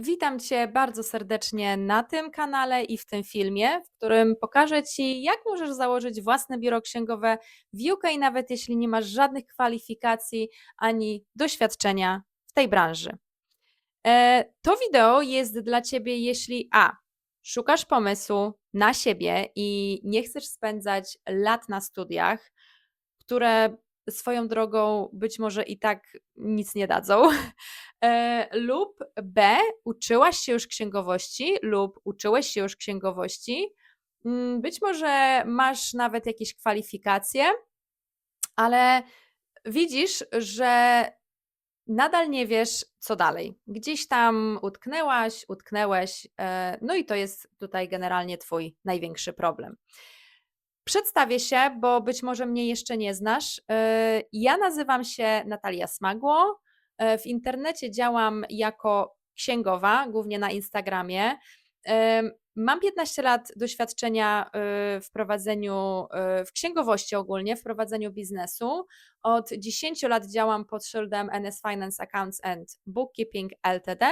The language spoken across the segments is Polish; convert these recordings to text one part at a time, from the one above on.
Witam Cię bardzo serdecznie na tym kanale i w tym filmie, w którym pokażę Ci, jak możesz założyć własne biuro księgowe w UK, nawet jeśli nie masz żadnych kwalifikacji ani doświadczenia w tej branży. E, To wideo jest dla Ciebie, jeśli A. Szukasz pomysłu na siebie i nie chcesz spędzać lat na studiach, które swoją drogą być może i tak nic nie dadzą. E, lub B, uczyłaś się już księgowości lub uczyłeś się już księgowości. Mm, Być może masz nawet jakieś kwalifikacje, ale widzisz, że nadal nie wiesz, co dalej. Gdzieś tam utknęłaś, utknęłeś, e, no i to jest tutaj generalnie Twój największy problem. Przedstawię się, bo być może mnie jeszcze nie znasz. E, Ja nazywam się Natalia Smagło. E, W internecie działam jako księgowa, głównie na Instagramie. Mam 15 lat doświadczenia y, w prowadzeniu, y, w księgowości ogólnie, w prowadzeniu biznesu. Od 10 lat działam pod szyldem NS Finance Accounts and Bookkeeping Ltd,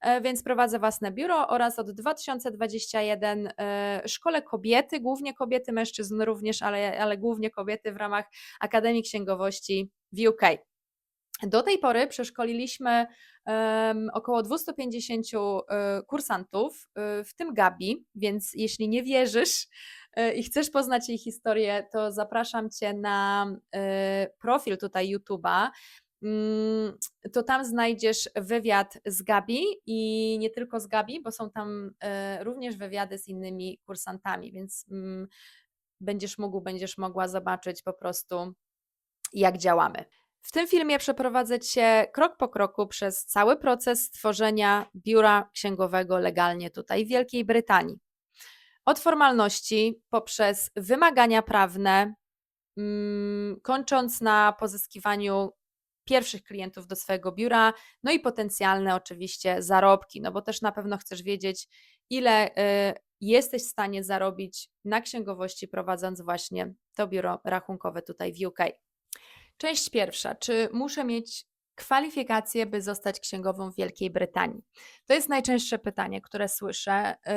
e, więc prowadzę własne biuro oraz od 2021 e, szkole kobiety, głównie kobiety, mężczyzn również, ale, ale głównie kobiety w ramach Akademii Księgowości w UK. Do tej pory przeszkoliliśmy około 250 e, kursantów, e, w tym Gabi, więc jeśli nie wierzysz e, i chcesz poznać jej historię, to zapraszam Cię na profil tutaj YouTube'a. Mm, To tam znajdziesz wywiad z Gabi i nie tylko z Gabi, bo są tam również wywiady z innymi kursantami, więc mm, będziesz mógł, będziesz mogła zobaczyć po prostu, jak działamy. W tym filmie przeprowadzę Cię krok po kroku przez cały proces stworzenia biura księgowego legalnie tutaj w Wielkiej Brytanii. Od formalności poprzez wymagania prawne, mm, kończąc na pozyskiwaniu pierwszych klientów do swojego biura, no i potencjalne oczywiście zarobki, no bo też na pewno chcesz wiedzieć, ile y, jesteś w stanie zarobić na księgowości, prowadząc właśnie to biuro rachunkowe tutaj w UK. Część pierwsza. Czy muszę mieć kwalifikacje, by zostać księgową w Wielkiej Brytanii? To jest najczęstsze pytanie, które słyszę yy,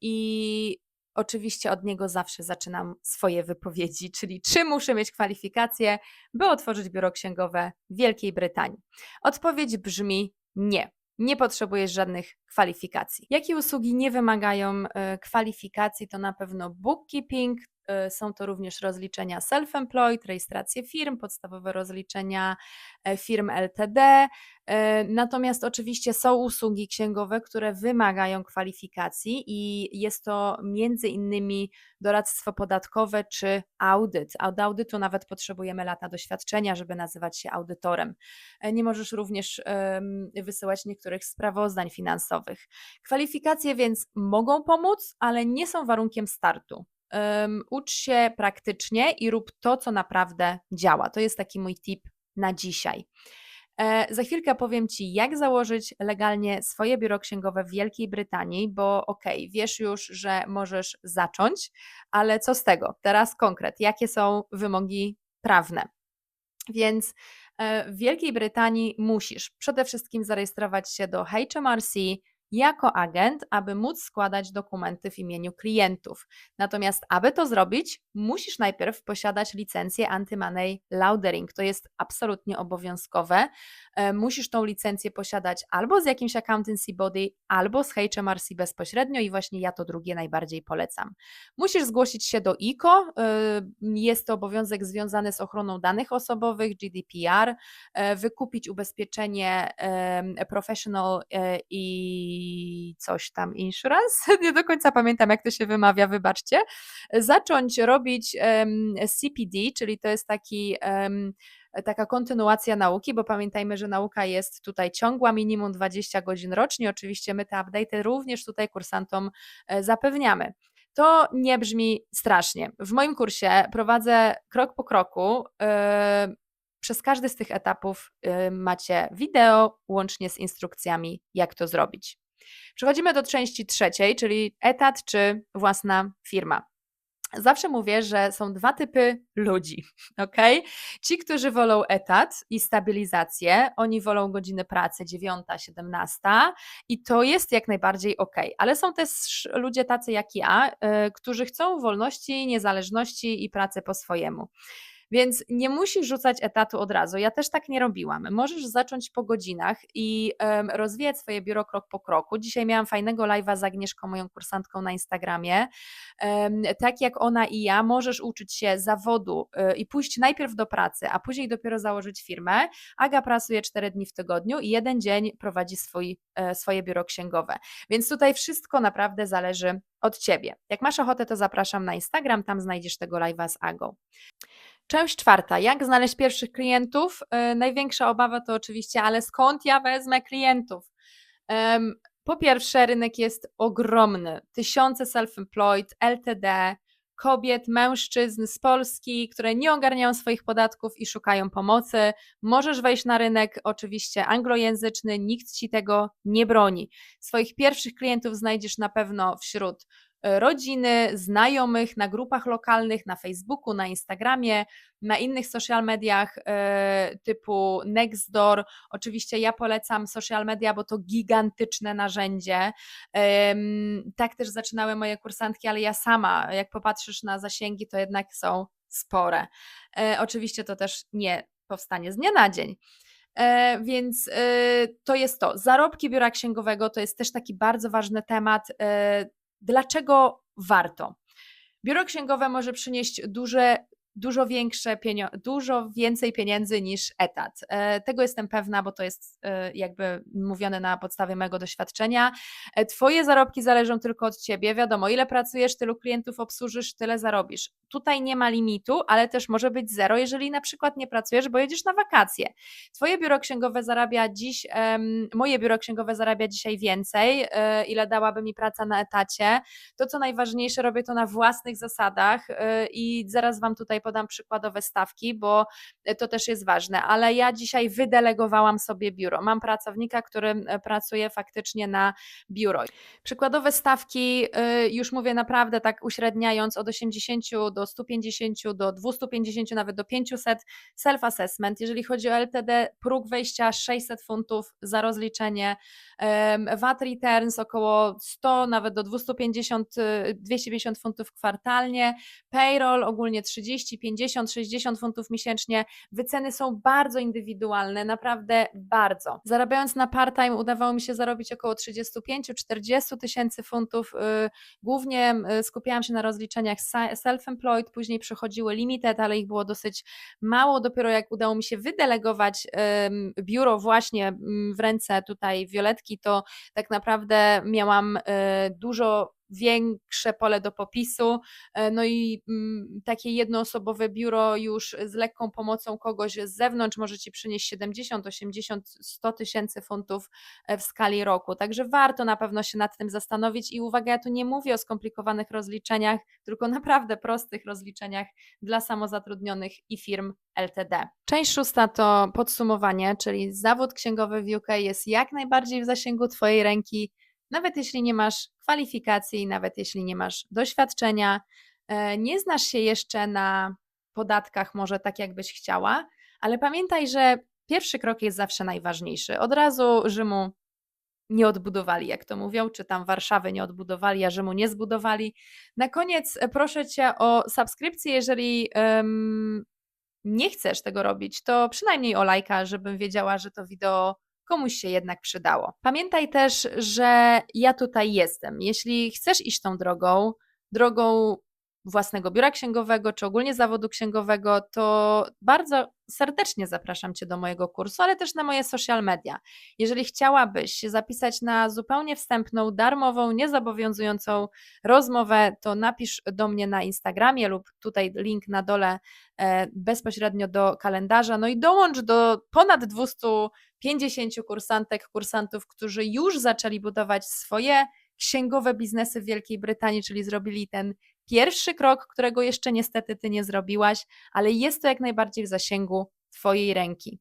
i oczywiście od niego zawsze zaczynam swoje wypowiedzi, czyli czy muszę mieć kwalifikacje, by otworzyć biuro księgowe w Wielkiej Brytanii? Odpowiedź brzmi nie. Nie potrzebujesz żadnych kwalifikacji. Jakie usługi nie wymagają y, kwalifikacji? To na pewno bookkeeping, y, są to również rozliczenia self-employed, rejestracje firm, podstawowe rozliczenia e, firm LTD. e, Natomiast oczywiście są usługi księgowe, które wymagają kwalifikacji i jest to między innymi doradztwo podatkowe czy audyt. Do audytu nawet potrzebujemy lata doświadczenia, żeby nazywać się audytorem. E, Nie możesz również wysyłać niektórych sprawozdań finansowych. Kwalifikacje więc mogą pomóc, ale nie są warunkiem startu. Em, Ucz się praktycznie i rób to, co naprawdę działa. To jest taki mój tip na dzisiaj. E, Za chwilkę powiem Ci, jak założyć legalnie swoje biuro księgowe w Wielkiej Brytanii, bo okej, wiesz już, że możesz zacząć, ale co z tego? Teraz konkret, jakie są wymogi prawne? Więc e, w Wielkiej Brytanii musisz przede wszystkim zarejestrować się do HMRC jako agent, aby móc składać dokumenty w imieniu klientów. Natomiast, aby to zrobić, musisz najpierw posiadać licencję Anti-Money Laundering. To jest absolutnie obowiązkowe. E, Musisz tą licencję posiadać albo z jakimś accountancy body, albo z HMRC bezpośrednio i właśnie ja to drugie najbardziej polecam. Musisz zgłosić się do ICO. y, Jest to obowiązek związany z ochroną danych osobowych, GDPR, e, wykupić ubezpieczenie professional e, i coś tam insurance. Nie do końca pamiętam, jak to się wymawia, wybaczcie. Zacząć robić em, CPD, czyli to jest taki. em, Taka kontynuacja nauki, bo pamiętajmy, że nauka jest tutaj ciągła, minimum 20 godzin rocznie. Oczywiście my te update'y również tutaj kursantom e, zapewniamy. To nie brzmi strasznie. W moim kursie prowadzę krok po kroku. e, Przez każdy z tych etapów e, macie wideo, łącznie z instrukcjami, jak to zrobić. Przechodzimy do części trzeciej, czyli etat czy własna firma. Zawsze mówię, że są dwa typy ludzi, ok? Ci, którzy wolą etat i stabilizację, oni wolą godziny pracy 9, 17 i to jest jak najbardziej ok, ale są też ludzie tacy jak ja, y, którzy chcą wolności, niezależności i pracy po swojemu. Więc nie musisz rzucać etatu od razu. Ja też tak nie robiłam. Możesz zacząć po godzinach i um, rozwijać swoje biuro krok po kroku. Dzisiaj miałam fajnego live'a z Agnieszką, moją kursantką na Instagramie. Um, tak jak ona i ja, możesz uczyć się zawodu y, i pójść najpierw do pracy, a później dopiero założyć firmę. Aga pracuje 4 dni w tygodniu i jeden dzień prowadzi swój, y, swoje biuro księgowe. Więc tutaj wszystko naprawdę zależy od Ciebie. Jak masz ochotę, to zapraszam na Instagram, tam znajdziesz tego live'a z Agą. Część czwarta. Jak znaleźć pierwszych klientów? Yy, największa obawa to oczywiście, ale skąd ja wezmę klientów? Po pierwsze, rynek jest ogromny. Tysiące self-employed, LTD, kobiet, mężczyzn z Polski, które nie ogarniają swoich podatków i szukają pomocy. Możesz wejść na rynek, oczywiście anglojęzyczny, nikt ci tego nie broni. Swoich pierwszych klientów znajdziesz na pewno wśród rodziny, znajomych, na grupach lokalnych, na Facebooku, na Instagramie, na innych social mediach e, typu Nextdoor. Oczywiście ja polecam social media, bo to gigantyczne narzędzie. Tak też zaczynały moje kursantki, ale ja sama, jak popatrzysz na zasięgi, to jednak są spore. E, oczywiście to też nie powstanie z dnia na dzień. E, więc e, to jest to. Zarobki biura księgowego to jest też taki bardzo ważny temat. E, Dlaczego warto? Biuro księgowe może przynieść duże dużo większe dużo więcej pieniędzy niż etat. E, tego jestem pewna, bo to jest e, jakby mówione na podstawie mojego doświadczenia. E, twoje zarobki zależą tylko od ciebie. Wiadomo, ile pracujesz, tylu klientów obsłużysz, tyle zarobisz. Tutaj nie ma limitu, ale też może być zero, jeżeli na przykład nie pracujesz, bo jedziesz na wakacje. Twoje biuro księgowe zarabia dziś, moje biuro księgowe zarabia dzisiaj więcej, ile dałaby mi praca na etacie. To, co najważniejsze, robię to na własnych zasadach i zaraz Wam tutaj podam przykładowe stawki, bo to też jest ważne, ale ja dzisiaj wydelegowałam sobie biuro. Mam pracownika, który e, pracuje faktycznie na biuro. Przykładowe stawki, y, już mówię naprawdę tak uśredniając, od 80 do 150, do 250, nawet do 500 self-assessment. Jeżeli chodzi o LTD, próg wejścia 600 funtów za rozliczenie, VAT returns około 100, nawet do 250, 250 y, funtów kwartalnie, payroll ogólnie 30, 50, 60 funtów miesięcznie. Wyceny są bardzo indywidualne, naprawdę bardzo. Zarabiając na part-time udawało mi się zarobić około 35-40 tysięcy funtów. Y, głównie y, skupiałam się na rozliczeniach self-employed, później przychodziły limited, ale ich było dosyć mało. Dopiero jak udało mi się wydelegować biuro właśnie w ręce tutaj Violetki, to tak naprawdę miałam y, dużo większe pole do popisu. E, no i mm, takie jednoosobowe biuro już z lekką pomocą kogoś z zewnątrz może ci przynieść 70, 80, 100 tysięcy funtów e, w skali roku. Także warto na pewno się nad tym zastanowić i uwaga, ja tu nie mówię o skomplikowanych rozliczeniach, tylko naprawdę prostych rozliczeniach dla samozatrudnionych i firm LTD. Część szósta to podsumowanie, czyli zawód księgowy w UK jest jak najbardziej w zasięgu Twojej ręki nawet jeśli nie masz kwalifikacji, nawet jeśli nie masz doświadczenia, e, nie znasz się jeszcze na podatkach, może tak jakbyś chciała, ale pamiętaj, że pierwszy krok jest zawsze najważniejszy. Od razu Rzymu nie odbudowali, jak to mówią, czy tam Warszawy nie odbudowali, a Rzymu nie zbudowali. Na koniec e, proszę Cię o subskrypcję, jeżeli um, nie chcesz tego robić, to przynajmniej o lajka, żebym wiedziała, że to wideo komuś się jednak przydało. Pamiętaj też, że ja tutaj jestem. Jeśli chcesz iść tą drogą, drogą własnego biura księgowego, czy ogólnie zawodu księgowego, to bardzo serdecznie zapraszam Cię do mojego kursu, ale też na moje social media. Jeżeli chciałabyś się zapisać na zupełnie wstępną, darmową, niezobowiązującą rozmowę, to napisz do mnie na Instagramie lub tutaj link na dole e, bezpośrednio do kalendarza. No i dołącz do ponad 250 kursantek, kursantów, którzy już zaczęli budować swoje księgowe biznesy w Wielkiej Brytanii, czyli zrobili ten pierwszy krok, którego jeszcze niestety ty nie zrobiłaś, ale jest to jak najbardziej w zasięgu Twojej ręki.